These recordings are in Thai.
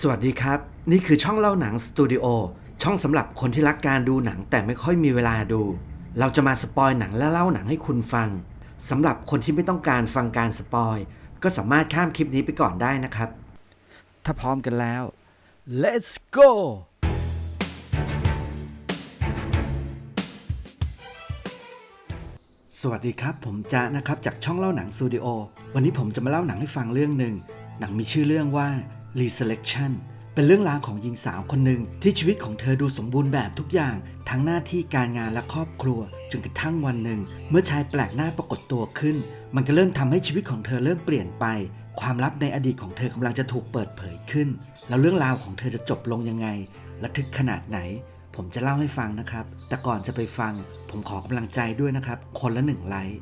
สวัสดีครับ นี่คือช่องเล่าหนังสตูดิโอช่องสำหรับคนที่รักการดูหนังแต่ไม่ค่อยมีเวลาดู เราจะมาสปอยหนังและเล่าหนังให้คุณฟังสำหรับคนที่ไม่ต้องการฟังการสปอยก็สามารถข้ามคลิปนี้ไปก่อนได้นะครับ ถ้าพร้อมกันแล้ว let's go สวัสดีครับ ผมจ๊ะนะครับจากช่องเล่าหนังสตูดิโอวันนี้ผมจะมาเล่าหนังให้ฟังเรื่องหนึ่งหนังมีชื่อเรื่องว่า Reselection เป็นเรื่องราวของหญิงสาวคนหนึ่งที่ชีวิตของเธอดูสมบูรณ์แบบทุกอย่าง ทั้งหน้าที่การงานและครอบครัว จนกระทั่งวันหนึ่ง เมื่อชายแปลกหน้าปรากฏตัวขึ้น มันก็เริ่มทำให้ชีวิตของเธอเริ่มเปลี่ยนไป ความลับในอดีตของเธอกำลังจะถูกเปิดเผยขึ้น แล้วเรื่องราวของเธอจะจบลงยังไงและทึกขนาดไหน ผมจะเล่าให้ฟังนะครับ แต่ก่อนจะไปฟัง ผมขอกำลังใจด้วยนะครับ คนละหนึ่งไลค์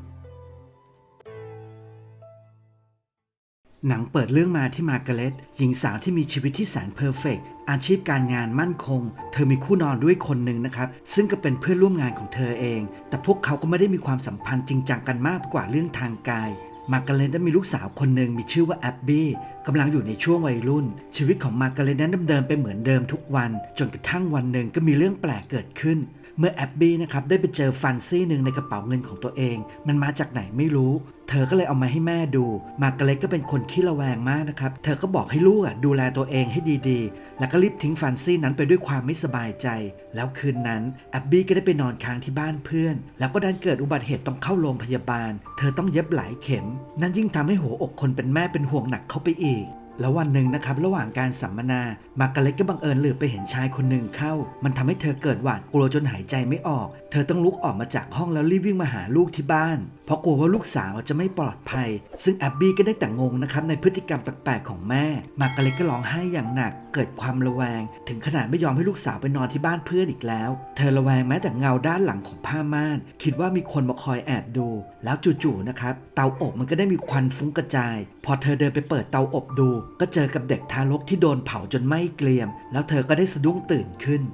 หนังเปิดเรื่องมาที่มาร์กาเร็ตหญิงสาวที่มีชีวิตที่แสนเพอร์เฟกต์อาชีพการงานมั่นคง เธอมีคู่นอนด้วยคนหนึ่งนะครับ ซึ่งก็เป็นเพื่อนร่วมงานของเธอเอง แต่พวกเขาก็ไม่ได้มีความสัมพันธ์จริงจังกันมากกว่าเรื่องทางกายมาร์กาเร็ตนั้มีลูกสาวคนหนึ่งมีชื่อว่าแอบบี้กำลังอยู่ในช่วงวัยรุ่น ชีวิตของมาร์กาเร็ตนั้นดำเนินไปเหมือนเดิมทุกวัน จนกระทั่งวันหนึ่งก็มีเรื่องแปลกเกิดขึ้น เมื่อแอบบี้นะครับได้ไปเจอฟันซี่หนึ่งในกระเป๋าเงินของตัวเอง มันมาจากไหนไม่รู้ เธอก็เลยเอามาให้แม่ดู มาร์กาเร็ตก็เป็นคนขี้ระแวงมากนะครับ เธอก็บอกให้ลูกดูแลตัวเองให้ดีๆ แล้วก็รีบทิ้งฟันซี่นั้นไปด้วยความไม่สบายใจ แล้วคืนนั้นแอบบี้ก็ได้ไปนอนค้างที่บ้านเพื่อน แล้วก็ดันเกิดอุบัติเหตุต้องเข้าโรงพยาบาล เธอต้องเย็บหลายเข็ม นั่นยิ่งทำให้หัวอกคนเป็นแม่เป็นห่วงหนักเข้าไปอีก แล้ววันหนึ่งนะครับระหว่างการสัมมนามากาเล็ตก็บังเอิญเหลือบไปเห็นชายคนหนึ่งเข้า มันทำให้เธอเกิดหวาดกลัวจนหายใจไม่ออก เธอต้องลุกออกมาจากห้องแล้วรีบวิ่งมาหาลูกที่บ้าน เพราะกลัวว่าลูกสาวจะไม่ปลอดภัย ซึ่งแอบบี้ก็ได้แต่งงนะครับในพฤติกรรมแปลกๆของแม่ มาร์กาเร็ตก็ร้องไห้อย่างหนัก เกิดความระแวง ถึงขนาดไม่ยอมให้ลูกสาวไปนอนที่บ้านเพื่อนอีกแล้ว เธอระแวงแม้แต่เงาด้านหลังของผ้าม่าน คิดว่ามีคนมาคอยแอบดู แล้วจู่ๆนะครับเตาอบมันก็ได้มีควันฟุ้งกระจาย พอเธอเดินไปเปิดเตาอบดู ก็เจอกับเด็กทารกที่โดนเผาจนไหม้เกรียม แล้วเธอก็ได้สะดุ้งตื่นขึ้น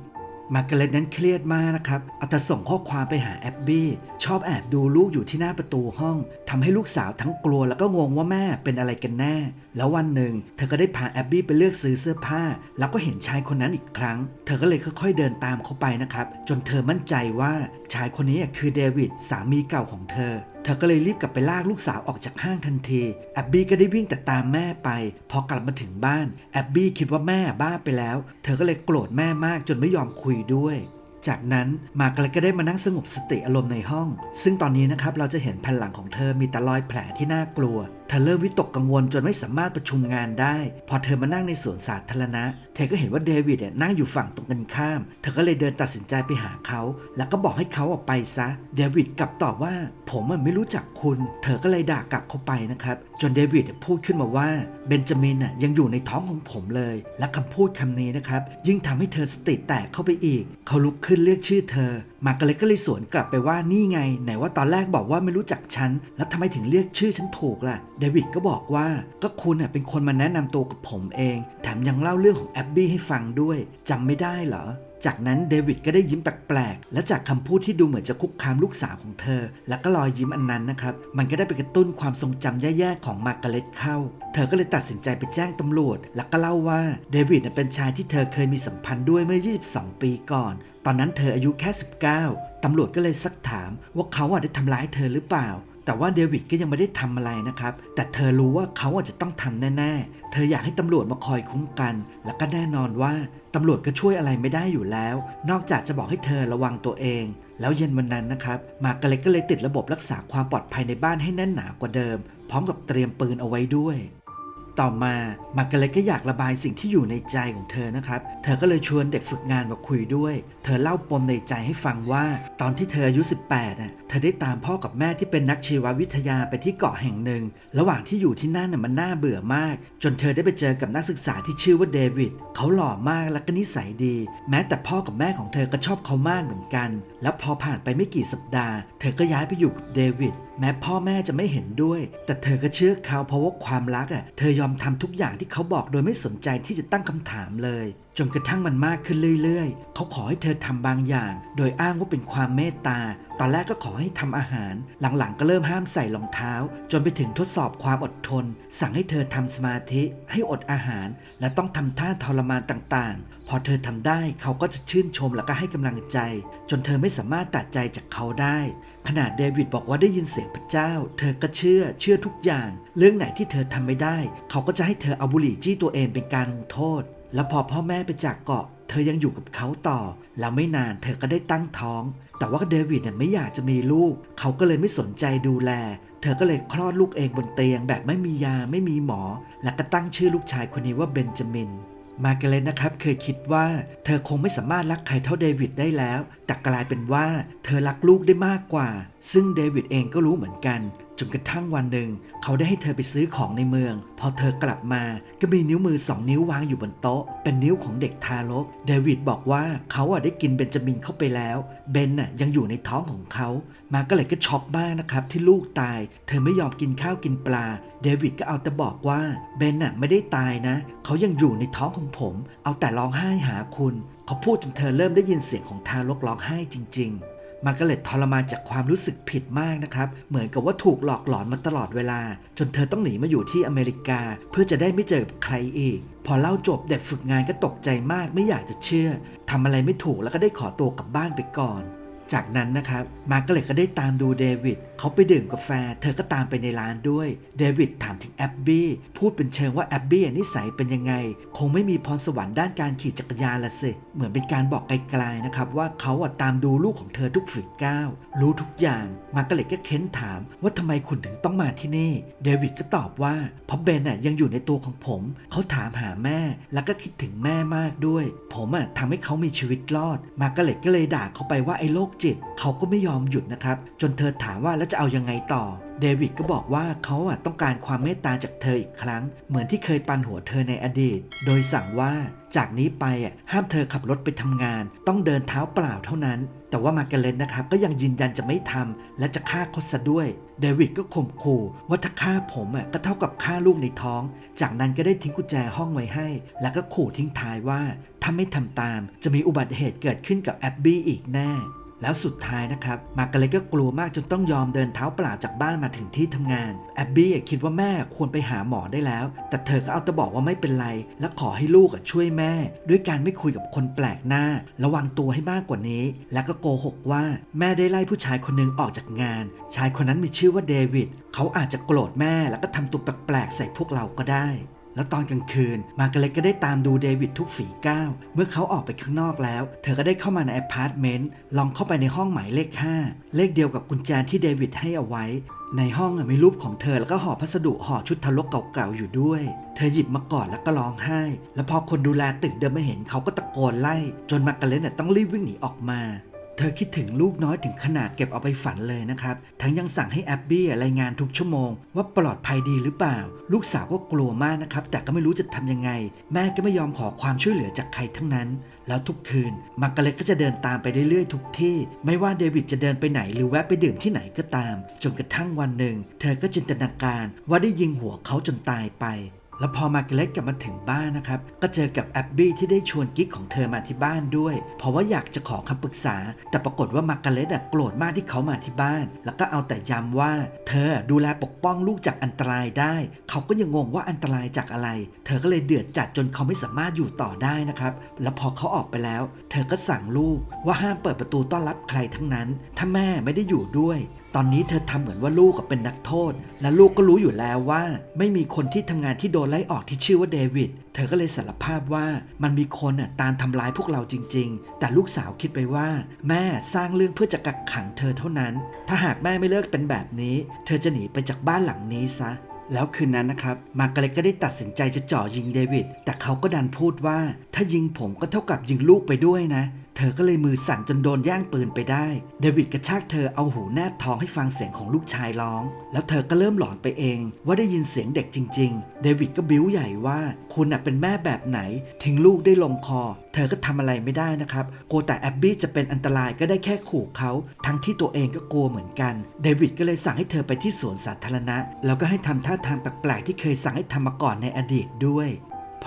มาร์กาเร็ตนั้นเครียดมากนะครับเอาแต่ส่งข้อความไปหาแอบบี้ ชอบแอบดูลูกอยู่ที่หน้าประตูห้องทำให้ลูกสาวทั้งกลัวแล้วก็งงว่าแม่เป็นอะไรกันแน่ แล้ววันหนึ่ง เธอก็ได้พาแอบบี้ไปเลือกซื้อเสื้อผ้า แล้วก็เห็นชายคนนั้นอีกครั้ง เธอก็เลยค่อยๆเดินตามเขาไปนะครับ จนเธอมั่นใจว่าชายคนนี้คือเดวิดสามีเก่าของเธอ เธอก็เลยรีบกลับไปลากลูกสาวออกจากห้างทันทีแอบบี้ก็ได้วิ่งแต่ตามแม่ไป พอกลับมาถึงบ้านแอบบี้คิดว่าแม่บ้าไปแล้ว เธอก็เลยโกรธแม่มากจนไม่ยอมคุยด้วยจากนั้นมาร์กเร็ตก็ได้มานั่งสงบสติอารมณ์ในห้อง ซึ่งตอนนี้นะครับเราจะเห็นแผ่นหลังของเธอมีแต่รอยแผลที่น่ากลัว เธอเริ่มวิตกกังวลจนไม่สามารถประชุมงานได้ พอเธอมานั่งในสวนสาธารณะ เธอก็เห็นว่าเดวิดเนี่ยนั่งอยู่ฝั่งตรงกันข้าม เธอก็เลยเดินตัดสินใจไปหาเขา แล้วก็บอกให้เขาออกไปซะ เดวิดกลับตอบว่า ผมไม่รู้จักคุณ เธอก็เลยด่ากลับเขาไปนะครับ จนเดวิดพูดขึ้นมาว่าเบนจามินยังอยู่ในท้องของผมเลย และคำพูดคำนี้นะครับ ยิ่งทำให้เธอสติแตกเข้าไปอีก เขาลุกขึ้นเรียกชื่อเธอ มากาเร็ตก็เลยสวนกลับไปว่านี่ไง ไหนว่าตอนแรกบอกว่าไม่รู้จักฉัน แล้วทำไมถึงเรียกชื่อฉันถูกล่ะเดวิดก็บอกว่าก็คุณน่ะเป็นคนมาแนะนำตัวกับผมเอง แถมยังเล่าเรื่องของแอบบี้ให้ฟังด้วยจำไม่ได้เหรอจากนั้นเดวิดก็ได้ยิ้มแปลกๆ และจากคำพูดที่ดูเหมือนจะคุกคามลูกสาวของเธอ แล้วก็รอยยิ้มอันนั้นนะครับ มันก็ได้ไปกระตุ้นความทรงจำแย่ๆ ของมาร์กาเร็ตเข้า เธอก็เลยตัดสินใจไปแจ้งตำรวจ แล้วก็เล่าว่าเดวิดเป็นชายที่เธอเคยมีสัมพันธ์ด้วยเมื่อ 22 ปีก่อน ตอนนั้นเธออายุแค่ 19 ตำรวจก็เลยซักถามว่าเขาได้ทำร้ายเธอหรือเปล่า แต่ว่าเดวิดก็ยังไม่ได้ทำอะไรนะครับ แต่เธอรู้ว่าเขาอาจจะต้องทำแน่ๆ เธออยากให้ตำรวจมาคอยคุ้มกัน แล้วก็แน่นอนว่าตำรวจก็ช่วยอะไรไม่ได้อยู่แล้ว นอกจากจะบอกให้เธอระวังตัวเอง แล้วเย็นวันนั้นนะครับ มาร์กเล็กก็เลยติดระบบรักษาความปลอดภัยในบ้านให้แน่นหนากว่าเดิม พร้อมกับเตรียมปืนเอาไว้ด้วย ต่อมามาร์กาเร็ตก็อยากระบายสิ่งที่อยู่ในใจของเธอนะครับ เธอก็เลยชวนเด็กฝึกงานมาคุยด้วย เธอเล่าปมในใจให้ฟังว่า ตอนที่เธออายุ 18น่ะเธอได้ตามพ่อกับแม่ที่เป็นนักชีววิทยาไปที่เกาะแห่งหนึ่ง ระหว่างที่อยู่ที่นั่นน่ะมันน่าเบื่อมาก จนเธอได้ไปเจอกับนักศึกษาที่ชื่อว่าเดวิดเขาหล่อมากและก็นิสัยดี แม้แต่พ่อกับแม่ของเธอก็ชอบเขามากเหมือนกัน แล้วพอผ่านไปไม่กี่สัปดาห์ เธอก็ย้ายไปอยู่กับเดวิด แม้พ่อแม่จะไม่เห็นด้วย แต่เธอก็เชื่อเขาเพราะว่าความรักอะ เธอยอมทำทุกอย่างที่เขาบอกโดยไม่สนใจที่จะตั้งคำถามเลย จนกระทั่งมันมากขึ้นเรื่อยๆ เขาขอให้เธอทำบางอย่าง โดยอ้างว่าเป็นความเมตตา ตอนแรกก็ขอให้ทำอาหาร หลังๆ ก็เริ่มห้ามใส่รองเท้า จนไปถึงทดสอบความอดทน สั่งให้เธอทำสมาธิ ให้อดอาหาร และต้องทำท่าทรมานต่างๆ พอเธอทำได้เขาก็จะชื่นชมแล้วก็ให้กำลังใจ จนเธอไม่สามารถตัดใจจากเขาได้ ขนาดเดวิดบอกว่าได้ยินเสียงพระเจ้า เธอก็เชื่อ เชื่อทุกอย่าง เรื่องไหนที่เธอทำไม่ได้ เขาก็จะให้เธอเอาบุหรี่จี้ตัวเองเป็นการลงโทษ แล้วพอพ่อแม่ไปจากเกาะ เธอยังอยู่กับเขาต่อ แล้วไม่นานเธอก็ได้ตั้งท้อง แต่ว่าเดวิดเนี่ยไม่อยากจะมีลูก เขาก็เลยไม่สนใจดูแล เธอก็เลยคลอดลูกเองบนเตียงแบบไม่มียาไม่มีหมอ และก็ตั้งชื่อลูกชายคนนี้ว่าเบนจามินมาร์กเร็ตนะครับเคยคิดว่า เธอคงไม่สามารถรักใครเท่าเดวิดได้แล้ว แต่กลายเป็นว่า เธอรักลูกได้มากกว่า ซึ่งเดวิดเองก็รู้เหมือนกัน จนกระทั่งวันหนึ่ง เขาได้ให้เธอไปซื้อของในเมือง พอเธอกลับมาก็มีนิ้วมือสองนิ้ววางอยู่บนโต๊ะ เป็นนิ้วของเด็กทารกเดวิดบอกว่าเขาอะได้กินเบนจามินเข้าไปแล้วเบนน่ะยังอยู่ในท้องของเขามาก็เลยก็ช็อกมากนะครับที่ลูกตาย เธอไม่ยอมกินข้าวกินปลา เดวิดก็เอาแต่บอกว่าเบนน่ะไม่ได้ตายนะ เขายังอยู่ในท้องของผม เอาแต่ร้องไห้หาคุณ เขาพูดจนเธอเริ่มได้ยินเสียงของทารกร้องไห้จริง ๆ มาร์กาเร็ตทรมานจากความรู้สึกผิดมากนะครับ เหมือนกับว่าถูกหลอกหลอนมาตลอดเวลา จนเธอต้องหนีมาอยู่ที่อเมริกา เพื่อจะได้ไม่เจอใครอีก พอเล่าจบเด็กฝึกงานก็ตกใจมากไม่อยากจะเชื่อทำอะไรไม่ถูกแล้วก็ได้ขอตัวกลับบ้านไปก่อน จากนั้นนะครับมาร์กาเร็ตก็ได้ตามดูเดวิดเขาไปดื่มกาแฟ เธอก็ตามไปในร้านด้วย เดวิดถามถึงแอบบี้พูดเป็นเชิงว่าแอบบี้นิสัยเป็นยังไง คงไม่มีพรสวรรค์ด้านการขี่จักรยานละสิ เหมือนเป็นการบอกไกลๆนะครับว่าเขาอะตามดูลูกของเธอทุกฝีก้าวรู้ทุกอย่าง มาร์กเร็ตก็เค้นถามว่าทำไมคุณถึงต้องมาที่นี่ เดวิดก็ตอบว่าเพราะเบนอะยังอยู่ในตัวของผม เขาถามหาแม่ แล้วก็คิดถึงแม่มากด้วย ผมอะทำให้เขามีชีวิตรอด มาร์กเร็ตก็เลยด่าเขาไปว่าไอ้โรคจิต เขาก็ไม่ยอมหยุดนะครับ จนเธอถามว่าแล้วจะเอายังไงต่อ เดวิดก็บอกว่าเขาอะต้องการความเมตตาจากเธออีกครั้ง เหมือนที่เคยปันหัวเธอในอดีต โดยสั่งว่าจากนี้ไปอะห้ามเธอขับรถไปทำงาน ต้องเดินเท้าเปล่าเท่านั้น แต่ว่ามาร์กเร็ตนะครับก็ยังยืนยันจะไม่ทำและจะฆ่าเขาซะด้วยเดวิดก็ข่มขู่ว่าถ้าฆ่าผมอะก็เท่ากับฆ่าลูกในท้อง จากนั้นก็ได้ทิ้งกุญแจห้องไว้ให้ แล้วก็ขู่ทิ้งท้ายว่า ถ้าไม่ทำตามจะมีอุบัติเหตุเกิดขึ้นกับแอบบี้อีกแน่ แล้วสุดท้ายนะครับมาร์กาเร็ตก็กลัวมากจนต้องยอมเดินเท้าเปล่าจากบ้านมาถึงที่ทำงานแอบบี้คิดว่าแม่ควรไปหาหมอได้แล้ว แต่เธอก็เอาแต่บอกว่าไม่เป็นไร และขอให้ลูกช่วยแม่ ด้วยการไม่คุยกับคนแปลกหน้า ระวังตัวให้มากกว่านี้ แล้วก็โกหกว่าแม่ได้ไล่ผู้ชายคนหนึงออกจากงาน ชายคนนั้นมีชื่อว่าเดวิดเขาอาจจะโกรธแม่แล้วก็ทำตัวแปลกๆใส่พวกเราก็ได้ แล้วตอนกลางคืน มาร์กาเร็ตก็ได้ตามดูเดวิดทุกฝีก้าวเมื่อเขาออกไปข้างนอกแล้ว เธอก็ได้เข้ามาในอพาร์ตเมนต์ลองเข้าไปในห้องหมายเลข 5 เลขเดียวกับกุญแจที่เดวิดให้เอาไว้ ในห้องมีรูปของเธอแล้วก็ห่อพัสดุห่อชุดทารกเก่าๆอยู่ด้วย เธอหยิบมาก่อนแล้วก็ร้องไห้ แล้วพอคนดูแลตึกเดินมาเห็นเขาก็ตะโกนไล่ จนมาร์กาเร็ตเนี่ยต้องรีบวิ่งหนีออกมา เธอคิดถึงลูกน้อยถึงขนาดเก็บเอาไปฝันเลยนะครับ ทั้งยังสั่งให้แอบบี้รายงานทุกชั่วโมง ว่าปลอดภัยดีหรือเปล่า ลูกสาวก็กลัวมากนะครับ แต่ก็ไม่รู้จะทำยังไง แม่ก็ไม่ยอมขอความช่วยเหลือจากใครทั้งนั้น แล้วทุกคืนมาร์กาเร็ตก็จะเดินตามไปเรื่อยๆทุกที่ ไม่ว่าเดวิดจะเดินไปไหนหรือแวะไปดื่มที่ไหนก็ตาม จนกระทั่งวันหนึ่ง เธอก็จินตนาการว่าได้ยิงหัวเขาจนตายไป แล้วพอมาร์กาเร็ตกลับมาถึงบ้านนะครับ ก็เจอกับแอบบี้ที่ได้ชวนกิ๊กของเธอมาที่บ้านด้วย เพราะว่าอยากจะขอคำปรึกษา แต่ปรากฏว่ามาร์กาเร็ตอะโกรธมากที่เขามาที่บ้าน แล้วก็เอาแต่ย้ำว่า เธอดูแลปกป้องลูกจากอันตรายได้ เขาก็ยังงงว่าอันตรายจากอะไร เธอก็เลยเดือดจัดจนเขาไม่สามารถอยู่ต่อได้นะครับ แล้วพอเขาออกไปแล้ว เธอก็สั่งลูกว่าห้ามเปิดประตูต้อนรับใครทั้งนั้น ถ้าแม่ไม่ได้อยู่ด้วย ตอนนี้เธอทำเหมือนว่าลูกกับเป็นนักโทษ และลูกก็รู้อยู่แล้วว่า ไม่มีคนที่ทำงานที่โดนไล่ออกที่ชื่อว่าเดวิดเธอก็เลยสารภาพว่ามันมีคนน่ะตามทำร้ายพวกเราจริง ๆ แต่ลูกสาวคิดไปว่า แม่สร้างเรื่องเพื่อจะกักขังเธอเท่านั้น ถ้าหากแม่ไม่เลิกเป็นแบบนี้ เธอจะหนีไปจากบ้านหลังนี้ซะแล้วคืนนั้นนะครับมาร์กาเร็ตก็ได้ตัดสินใจจะเจ่อยิงเดวิดแต่เขาก็ดันพูดว่า ถ้ายิงผมก็เท่ากับยิงลูกไปด้วยนะ เธอก็เลยมือสั่นจนโดนแย่งปืนไปได้ เดวิดกระชากเธอเอาหูแนบท้องให้ฟังเสียงของลูกชายร้อง แล้วเธอก็เริ่มหลอนไปเอง ว่าได้ยินเสียงเด็กจริง ๆ เดวิดก็บิ้วใหญ่ว่า คุณน่ะเป็นแม่แบบไหน ทิ้งลูกได้ลงคอ เธอก็ทำอะไรไม่ได้นะครับกลัวแต่แอบบี้จะเป็นอันตรายก็ได้แค่ขู่เขาทั้งที่ตัวเองก็กลัวเหมือนกัน เดวิดก็เลยสั่งให้เธอไปที่สวนสาธารณะ แล้วก็ให้ทำท่าทางแปลกๆที่เคยสั่งให้ทำมาก่อนในอดีตด้วย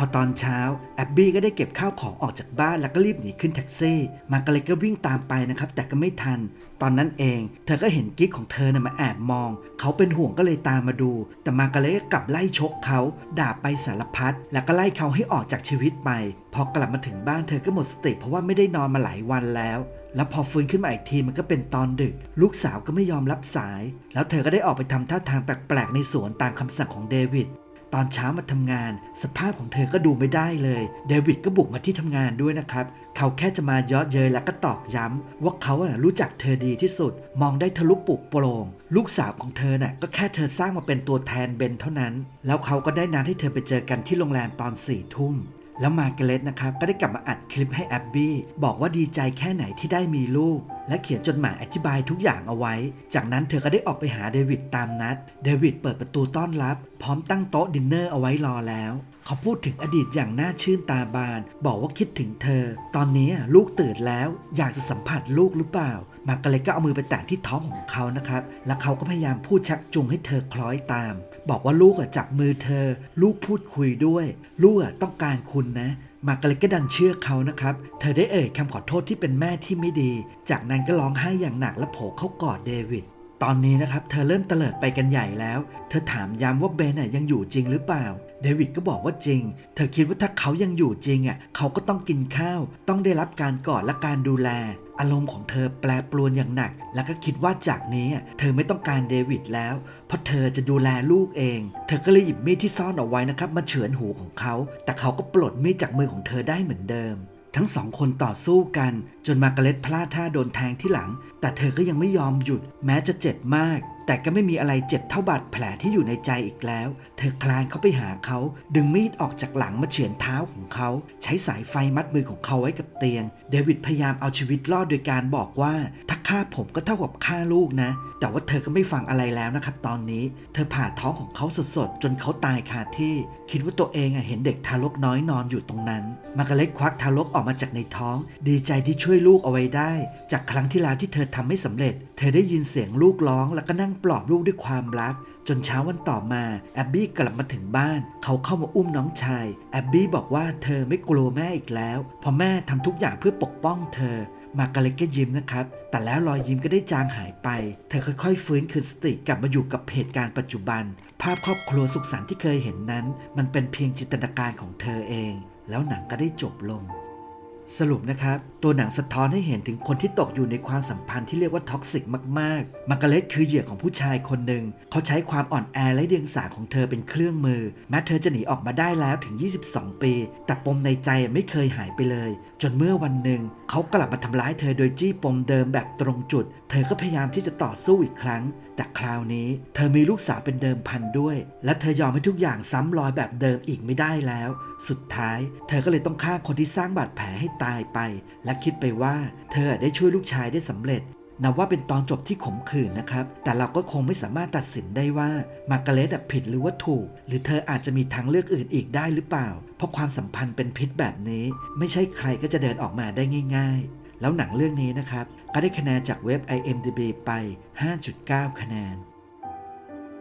พอตอนเช้าแอบบี้ก็ได้เก็บข้าวของออกจากบ้านแล้วก็รีบหนีขึ้นแท็กซี่ มาร์กาเร็ตก็วิ่งตามไปนะครับ แต่ก็ไม่ทัน ตอนนั้นเอง เธอก็เห็นกิ๊กของเธอน่ะมาแอบมอง เขาเป็นห่วงก็เลยตามมาดู แต่มาร์กาเร็ตก็กลับไล่ชกเขา ด่าไปสารพัดแล้วก็ไล่เขาให้ออกจากชีวิตไป พอกลับมาถึงบ้านเธอก็หมดสติเพราะว่าไม่ได้นอนมาหลายวันแล้วแล้วพอฟื้นขึ้นมาอีกทีมันก็เป็นตอนดึก ลูกสาวก็ไม่ยอมรับสาย แล้วเธอก็ได้ออกไปทำท่าทางแปลกๆในสวนตามคำสั่งของเดวิด ตอนเช้ามาทำงาน สภาพของเธอก็ดูไม่ได้เลย เดวิดก็บุกมาที่ทำงานด้วยนะครับ เขาแค่จะมาเยาะเย้ยแล้วก็ตอกย้ำว่าเขาอะรู้จักเธอดีที่สุด มองได้ทะลุปลุกโปร่งลูกสาวของเธอน่ะก็แค่เธอสร้างมาเป็นตัวแทนเบนเท่านั้น แล้วเขาก็ได้นัดให้เธอไปเจอกันที่โรงแรมตอนสี่ทุ่ม แล้วมาร์กเร็ตนะครับก็ได้กลับมาอัดคลิปให้แอบบี้บอกว่าดีใจแค่ไหนที่ได้มีลูก และเขียนจดหมายอธิบายทุกอย่างเอาไว้ จากนั้นเธอก็ได้ออกไปหาเดวิดตามนัด เดวิดเปิดประตูต้อนรับ พร้อมตั้งโต๊ะดินเนอร์เอาไว้รอแล้ว เขาพูดถึงอดีตอย่างน่าชื่นตาบาน บอกว่าคิดถึงเธอ ตอนนี้ลูกตื่นแล้ว อยากจะสัมผัสลูกหรือเปล่า มาร์กเร็ตก็เอามือไปแตะที่ท้องของเขานะครับ แล้วเขาก็พยายามพูดชักจูงให้เธอคล้อยตาม บอกว่าลูกอะจับมือเธอ ลูกพูดคุยด้วย ลูกอะต้องการคุณนะมาร์กาเร็ตก็ดันเชื่อเขานะครับ เธอได้เอ่ยคำขอโทษที่เป็นแม่ที่ไม่ดี จากนั้นก็ร้องไห้อย่างหนักและโผล่เข้ากอดเดวิด ตอนนี้นะครับเธอเริ่มเตลิดไปกันใหญ่แล้ว เธอถามย้ำว่าเบนน่ะยังอยู่จริงหรือเปล่า เดวิดก็บอกว่าจริง เธอคิดว่าถ้าเขายังอยู่จริงอะเขาก็ต้องกินข้าว ต้องได้รับการกอดและการดูแล อารมณ์ของเธอแปรปรวนอย่างหนัก แล้วก็คิดว่าจากนี้เธอไม่ต้องการเดวิดแล้ว เพราะเธอจะดูแลลูกเอง เธอก็เลยหยิบมีดที่ซ่อนเอาไว้นะครับมาเฉือนหูของเขา แต่เขาก็ปลดมีดจากมือของเธอได้เหมือนเดิม ทั้งสองคนต่อสู้กัน จนมาร์กาเร็ตพลาดท่าโดนแทงที่หลัง แต่เธอก็ยังไม่ยอมหยุดแม้จะเจ็บมาก แต่ก็ไม่มีอะไรเจ็บเท่าบาดแผลที่อยู่ในใจอีกแล้ว เธอคลานเข้าไปหาเขา ดึงมีดออกจากหลังมาเฉือนเท้าของเขา ใช้สายไฟมัดมือของเขาไว้กับเตียง เดวิดพยายามเอาชีวิตรอดโดยการบอกว่า ถ้าฆ่าผมก็เท่ากับฆ่าลูกนะ แต่ว่าเธอก็ไม่ฟังอะไรแล้วนะครับตอนนี้ เธอผ่าท้องของเขาสดๆ จนเขาตายคาที่ คิดว่าตัวเองอะเห็นเด็กทารกน้อยนอนอยู่ตรงนั้น มากาเร็ตควักทารกออกมาจากในท้อง ดีใจที่ช่วยลูกเอาไว้ได้ จากครั้งที่แล้วที่เธอทำไม่สำเร็จ เธอได้ยินเสียงลูกร้องแล้วก็นั่งปลอบลูกด้วยความรัก จนเช้าวันต่อมาแอบบี้กลับมาถึงบ้าน เขาเข้ามาอุ้มน้องชาย แอบบี้บอกว่าเธอไม่กลัวแม่อีกแล้วเพราะแม่ทำทุกอย่างเพื่อปกป้องเธอมาร์กาเร็ตก็ยิ้มนะครับ แต่แล้วรอยยิ้มก็ได้จางหายไป เธอค่อยๆ ฟื้นคืนสติกลับมาอยู่กับเหตุการณ์ปัจจุบัน ภาพครอบครัวสุขสันต์ที่เคยเห็นนั้น มันเป็นเพียงจินตนาการของเธอเอง แล้วหนังก็ได้จบลง สรุปนะครับ ตัวหนังสะท้อนให้เห็นถึงคนที่ตกอยู่ในความสัมพันธ์ที่เรียกว่าท็อกซิกมากๆ มาร์กาเร็ตคือเหยื่อของผู้ชายคนหนึ่ง เขาใช้ความอ่อนแอและเดียงสาของเธอเป็นเครื่องมือ แม้เธอจะหนีออกมาได้แล้วถึง 22 ปี แต่ปมในใจไม่เคยหายไปเลย จนเมื่อวันหนึ่ง เขากลับมาทำร้ายเธอโดยจี้ปมเดิมแบบตรงจุด เธอก็พยายามที่จะต่อสู้อีกครั้ง แต่คราวนี้เธอมีลูกสาวเป็นเดิมพันด้วย และเธอยอมให้ทุกอย่างซ้ำรอยแบบเดิมอีกไม่ได้แล้ว สุดท้าย เธอก็เลยต้องฆ่าคนที่สร้างบาดแผลให้ตายไป และคิดไปว่า เธอได้ช่วยลูกชายได้สำเร็จ นับว่าเป็นตอนจบที่ขมขื่นนะครับ แต่เราก็คงไม่สามารถตัดสินได้ว่ามาร์กาเร็ตผิดหรือว่าถูก หรือเธออาจจะมีทางเลือกอื่นอีกได้หรือเปล่า เพราะความสัมพันธ์เป็นพิษแบบนี้ ไม่ใช่ใครก็จะเดินออกมาได้ง่าย ๆ แล้วหนังเรื่องนี้นะครับก็ได้คะแนนจากเว็บ IMDb ไป 5.9 คะแนน